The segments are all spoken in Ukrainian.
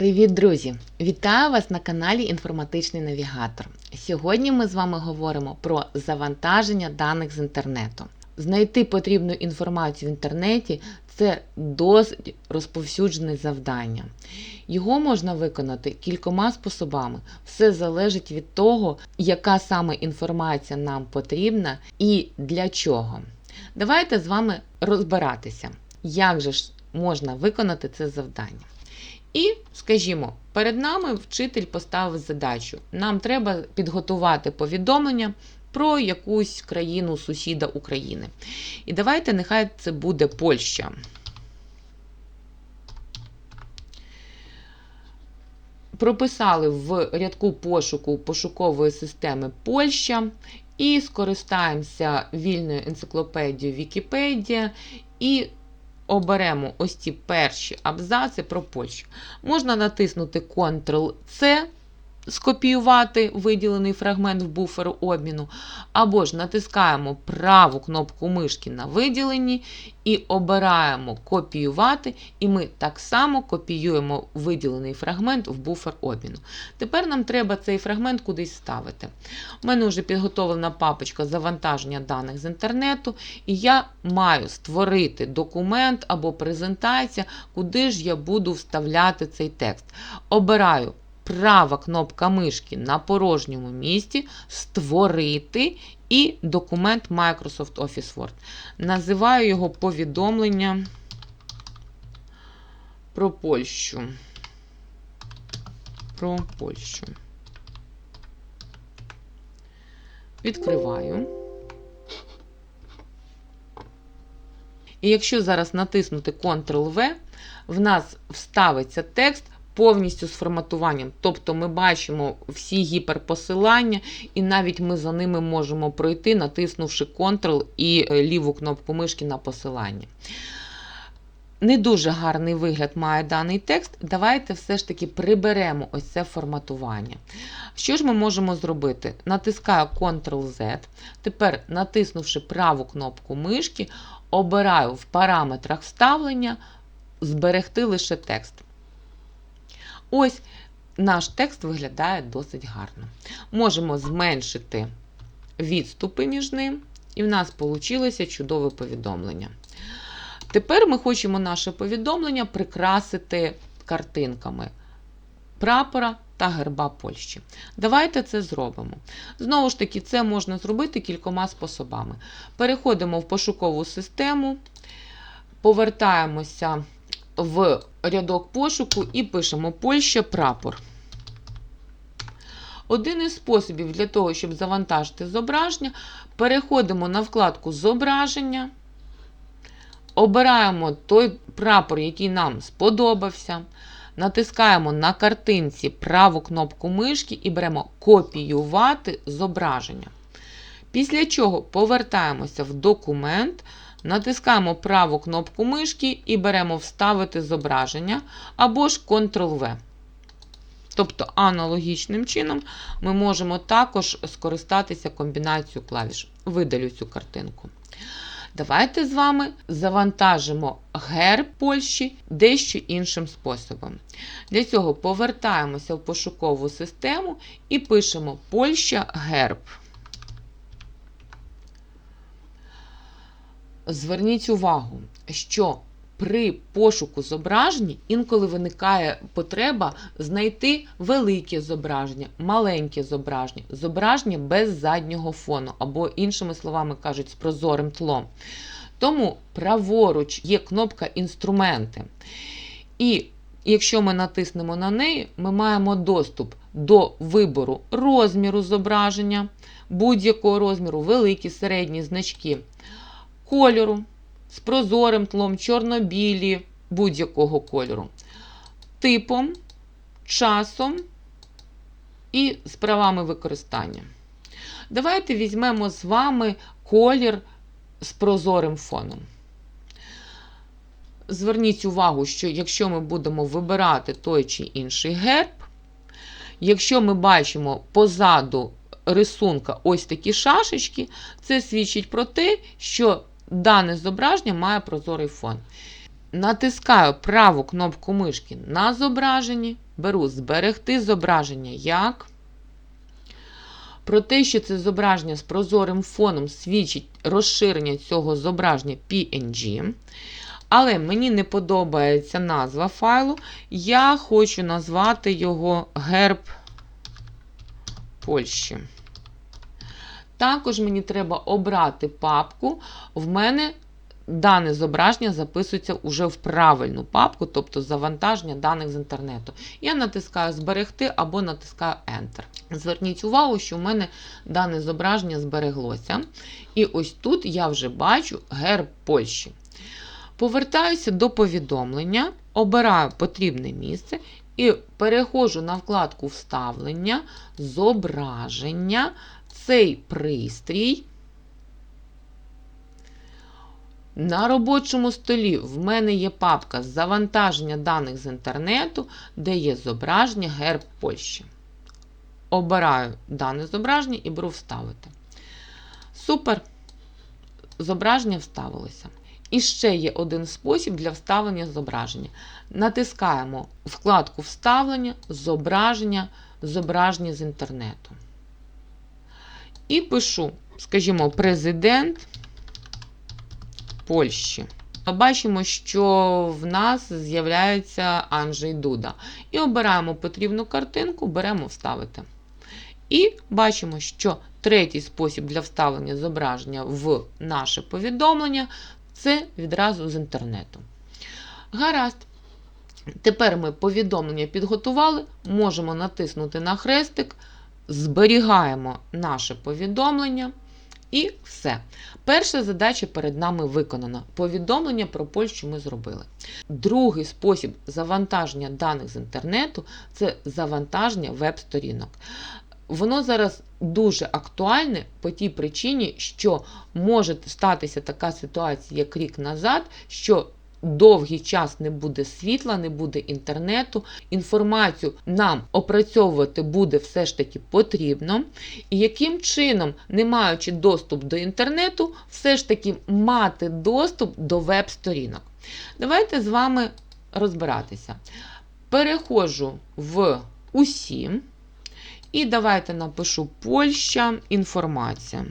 Привіт, друзі! Вітаю вас на каналі Інформатичний Навігатор. Сьогодні ми з вами говоримо про завантаження даних з інтернету. Знайти потрібну інформацію в інтернеті це досить розповсюджене завдання. Його можна виконати кількома способами. Все залежить від того, яка саме інформація нам потрібна і для чого. Давайте з вами розбиратися, як же ж можна виконати це завдання. І, скажімо, перед нами вчитель поставив задачу. Нам треба підготувати повідомлення про якусь країну сусіда України. І давайте, нехай це буде Польща. Прописали в рядку пошуку пошукової системи Польща і скористаємося вільною енциклопедією Вікіпедія і оберемо ось ці перші абзаци про Польщу. Можна натиснути Ctrl-C, скопіювати виділений фрагмент в буферу обміну, або ж натискаємо праву кнопку мишки на виділенні і обираємо копіювати, і ми так само копіюємо виділений фрагмент в буфер обміну. Тепер нам треба цей фрагмент кудись ставити. У мене вже підготовлена папочка завантаження даних з інтернету, і я маю створити документ або презентація, куди ж я буду вставляти цей текст. Обираю права кнопка мишки на порожньому місці, створити і документ Microsoft Office Word. Називаю його повідомлення про Польщу. Про Польщу. Відкриваю. І якщо зараз натиснути Ctrl-V, в нас вставиться текст повністю з форматуванням. Тобто ми бачимо всі гіперпосилання, і навіть ми за ними можемо пройти, натиснувши Ctrl і е, ліву кнопку мишки на посилання. Не дуже гарний вигляд має даний текст. Давайте все ж таки приберемо ось це форматування. Що ж ми можемо зробити? Натискаю Ctrl-Z. Тепер, натиснувши праву кнопку мишки, обираю в параметрах вставлення зберегти лише текст. Ось наш текст виглядає досить гарно. Можемо зменшити відступи між ним, і в нас вийшло чудове повідомлення. Тепер ми хочемо наше повідомлення прикрасити картинками прапора та герба Польщі. Давайте це зробимо. Знову ж таки, це можна зробити кількома способами. Переходимо в пошукову систему, повертаємося в рядок пошуку і пишемо Польща прапор. Один із способів для того, щоб завантажити зображення, переходимо на вкладку Зображення, обираємо той прапор, який нам сподобався. Натискаємо на картинці праву кнопку мишки і беремо Копіювати зображення. Після чого повертаємося в документ, Натискаємо праву кнопку мишки і беремо Вставити зображення або ж Ctrl-V. Тобто, аналогічним чином ми можемо також скористатися комбінацією клавіш. Видалю цю картинку. Давайте з вами завантажимо герб Польщі дещо іншим способом. Для цього повертаємося в пошукову систему і пишемо Польща герб. Зверніть увагу, що при пошуку зображень інколи виникає потреба знайти велике зображення, маленьке зображення, зображення без заднього фону, або, іншими словами кажуть, з прозорим тлом. Тому праворуч є кнопка Інструменти. І якщо ми натиснемо на неї, ми маємо доступ до вибору розміру зображення, будь-якого розміру, великі, середні значки кольору з прозорим тлом, чорно-білі будь-якого кольору, типом, часом і з правами використання. Давайте візьмемо з вами колір з прозорим фоном. Зверніть увагу, що якщо ми будемо вибирати той чи інший герб, якщо ми бачимо позаду рисунка ось такі шашечки, це свідчить про те, що дане зображення має прозорий фон. Натискаю праву кнопку мишки на зображенні, беру зберегти зображення як. Про те, що це зображення з прозорим фоном свідчить розширення цього зображення PNG. Але мені не подобається назва файлу. Я хочу назвати його герб Польщі. Також мені треба обрати папку. В мене дане зображення записується уже в правильну папку, тобто завантаження даних з інтернету. Я натискаю Зберегти або натискаю Enter. Зверніть увагу, що в мене дане зображення збереглося. І ось тут я вже бачу герб Польщі. Повертаюся до повідомлення, обираю потрібне місце і переходжу на вкладку Вставлення, зображення, цей пристрій. На робочому столі в мене є папка завантаження даних з інтернету, де є зображення герб Польщі. Обираю дане зображення і беру вставити. Супер! Зображення вставилося. І ще є один спосіб для вставлення зображення. Натискаємо вкладку Вставлення, зображення, зображення з інтернету. І пишу, скажімо, президент Польщі. Бачимо, що в нас з'являється Анджей Дуда. І обираємо потрібну картинку, беремо вставити. І бачимо, що третій спосіб для вставлення зображення в наше повідомлення це відразу з інтернету. Гаразд. Тепер ми повідомлення підготували, можемо натиснути на хрестик, зберігаємо наше повідомлення. І все. Перша задача перед нами виконана. Повідомлення про Польщу ми зробили. Другий спосіб завантаження даних з інтернету це завантаження веб-сторінок. Воно зараз дуже актуальне по тій причині, що може статися така ситуація, як рік назад, що довгий час не буде світла, не буде інтернету. Інформацію нам опрацьовувати буде все ж таки потрібно. І яким чином, не маючи доступ до інтернету, все ж таки мати доступ до веб-сторінок. Давайте з вами розбиратися. Переходжу в усі. І давайте напишу Польща інформація.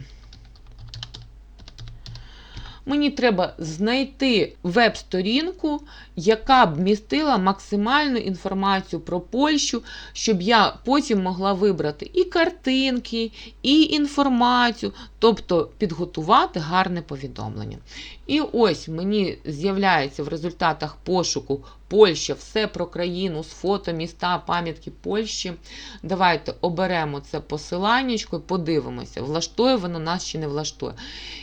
Мені треба знайти веб-сторінку, яка б містила максимальну інформацію про Польщу, щоб я потім могла вибрати і картинки, і інформацію, тобто підготувати гарне повідомлення. І ось мені з'являється в результатах пошуку Польща, все про країну з фото, міста, пам'ятки Польщі. Давайте оберемо це посилання і подивимося, влаштує воно нас чи не влаштує.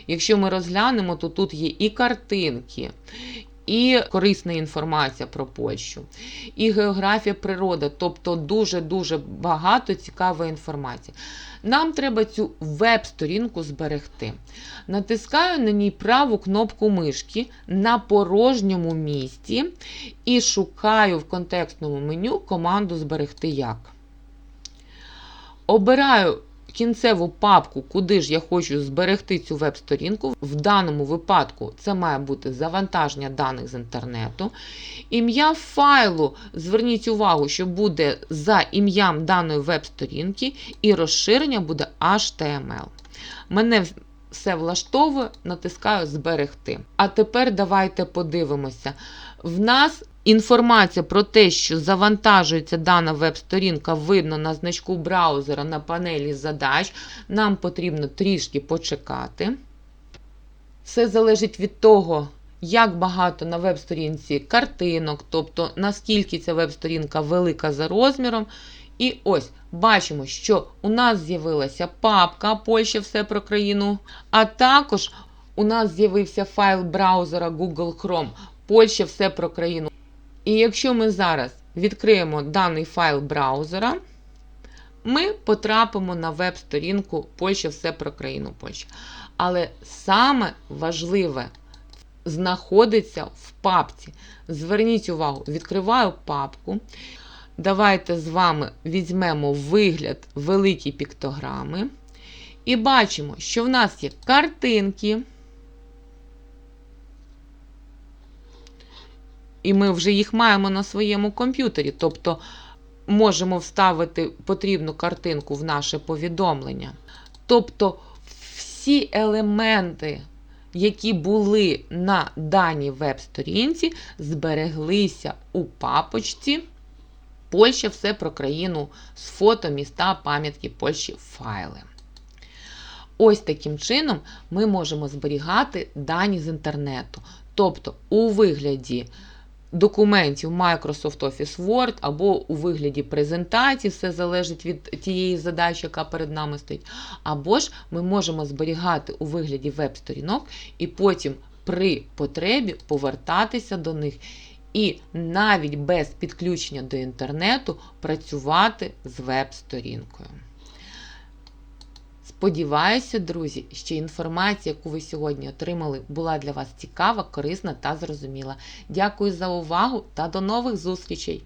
Якщо ми розглянемо, то тут є і картинки, і корисна інформація про Польщу, і географія природи, тобто дуже-дуже багато цікавої інформації. Нам треба цю веб-сторінку зберегти. Натискаю на ній праву кнопку мишки на порожньому місці і шукаю в контекстному меню команду Зберегти як. Обираю кінцеву папку, куди ж я хочу зберегти цю веб-сторінку. В даному випадку це має бути завантаження даних з інтернету. Ім'я файлу, зверніть увагу, що буде за ім'ям даної веб-сторінки, і розширення буде HTML. Мене все влаштовує, натискаю Зберегти. А тепер давайте подивимося. В нас інформація про те, що завантажується дана веб-сторінка, видно на значку браузера на панелі задач. Нам потрібно трішки почекати. Все залежить від того, як багато на веб-сторінці картинок, тобто наскільки ця веб-сторінка велика за розміром. І ось бачимо, що у нас з'явилася папка Польща все про країну, а також у нас з'явився файл браузера Google Chrome Польща все про країну. І якщо ми зараз відкриємо даний файл браузера, ми потрапимо на веб-сторінку Польща все про країну Польща. Але саме важливе знаходиться в папці. Зверніть увагу, відкриваю папку. Давайте з вами візьмемо вигляд великі піктограми. І бачимо, що в нас є картинки. І ми вже їх маємо на своєму комп'ютері. Тобто можемо вставити потрібну картинку в наше повідомлення. Тобто всі елементи, які були на даній веб-сторінці, збереглися у папочці. Польща все про країну з фото, міста, пам'ятки Польщі, файли. Ось таким чином ми можемо зберігати дані з інтернету. Тобто у вигляді документів Microsoft Office Word або у вигляді презентацій, все залежить від тієї задачі, яка перед нами стоїть. Або ж ми можемо зберігати у вигляді веб-сторінок і потім при потребі повертатися до них. І навіть без підключення до інтернету працювати з веб-сторінкою. Сподіваюся, друзі, що інформація, яку ви сьогодні отримали, була для вас цікава, корисна та зрозуміла. Дякую за увагу та до нових зустрічей!